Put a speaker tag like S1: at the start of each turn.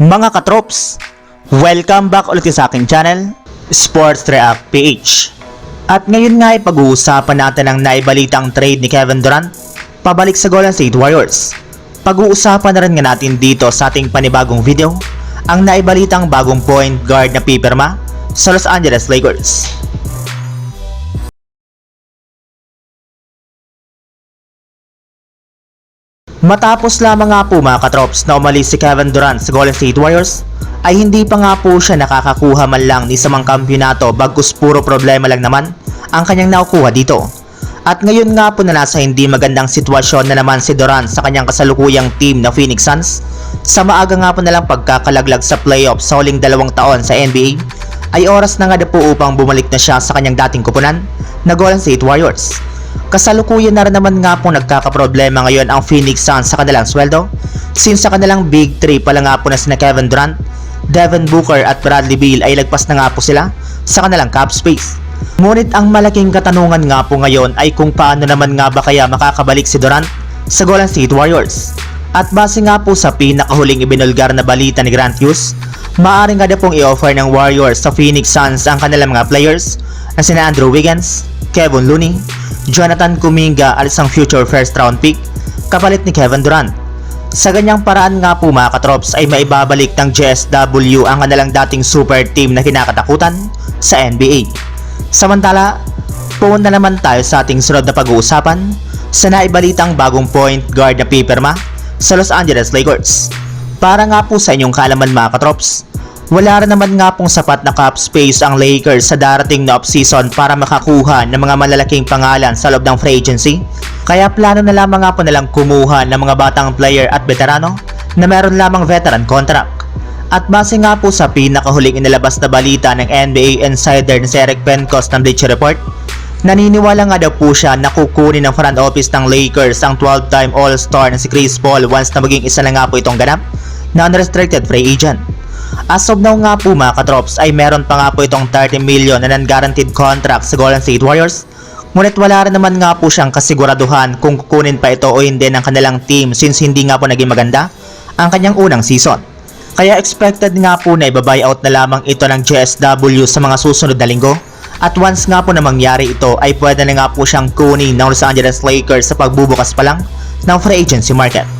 S1: Mga katrops, welcome back ulit sa aking channel, Sports React PH. At ngayon nga ay pag-uusapan natin ang naibalitang trade ni Kevin Durant pabalik sa Golden State Warriors. Pag-uusapan na rin nga natin dito sa ating panibagong video ang naibalitang bagong point guard na pipirma sa Los Angeles Lakers. Matapos lamang nga po mga katrops na umalis si Kevin Durant sa Golden State Warriors, ay hindi pa nga po siya nakakakuha man lang ni samang kampyonato bagkus puro problema lang naman ang kanyang nakukuha dito. At ngayon nga po na nasa hindi magandang sitwasyon na naman si Durant sa kanyang kasalukuyang team na Phoenix Suns, sa maaga nga po nalang pagkakalaglag sa playoffs sa huling dalawang taon sa NBA, ay oras na nga na po upang bumalik na siya sa kanyang dating kupunan na Golden State Warriors. Kasalukuyan na rin naman nga po nagkakaproblema ngayon ang Phoenix Suns sa kanilang sweldo since sa kanilang big 3 pala nga po na sina Kevin Durant, Devin Booker at Bradley Beal ay lagpas na nga po sila sa kanilang cap space. Ngunit ang malaking katanungan nga po ngayon ay kung paano naman nga ba kaya makakabalik si Durant sa Golden State Warriors. At base nga po sa pinakahuling ibinulgar na balita ni Grant Hughes, maaari nga na pong i-offer ng Warriors sa Phoenix Suns ang kanilang mga players na sina Andrew Wiggins, Kevin Looney, Jonathan Kuminga at isang future first round pick kapalit ni Kevin Durant. Sa ganyang paraan nga po mga katrops ay maibabalik ng JSW ang kanilang dating super team na kinakatakutan sa NBA. Samantala, puwan na naman tayo sa ating sunod na pag-uusapan sa naibalitang bagong point guard na pipirma sa Los Angeles Lakers. Para nga po sa inyong kalaman mga katrops, wala rin naman nga pong sapat na cap space ang Lakers sa darating na offseason para makakuha ng mga malalaking pangalan sa loob ng free agency. Kaya plano na lamang nga po nilang kumuha ng mga batang player at veterano na meron lamang veteran contract. At base nga po sa pinakahuling inilabas na balita ng NBA insider na si Eric Pencos ng Bleacher Report, naniniwala nga daw po siya na kukunin ng front office ng Lakers ang 12-time All-Star na si Chris Paul once na maging isa na nga po itong ganap na unrestricted free agent. As of now nga po mga katrops ay meron pa nga po itong 30 million na non-guaranteed contract sa Golden State Warriors Ngunit wala rin naman nga po siyang kasiguraduhan kung kukunin pa ito o hindi ng kanilang team since hindi nga po naging maganda ang kanyang unang season. Kaya expected nga po na ibabuyout na lamang ito ng JSW sa mga susunod na linggo. At once nga po na mangyari ito ay pwede na nga po siyang kunin ng Los Angeles Lakers sa pagbubukas pa lang ng free agency market.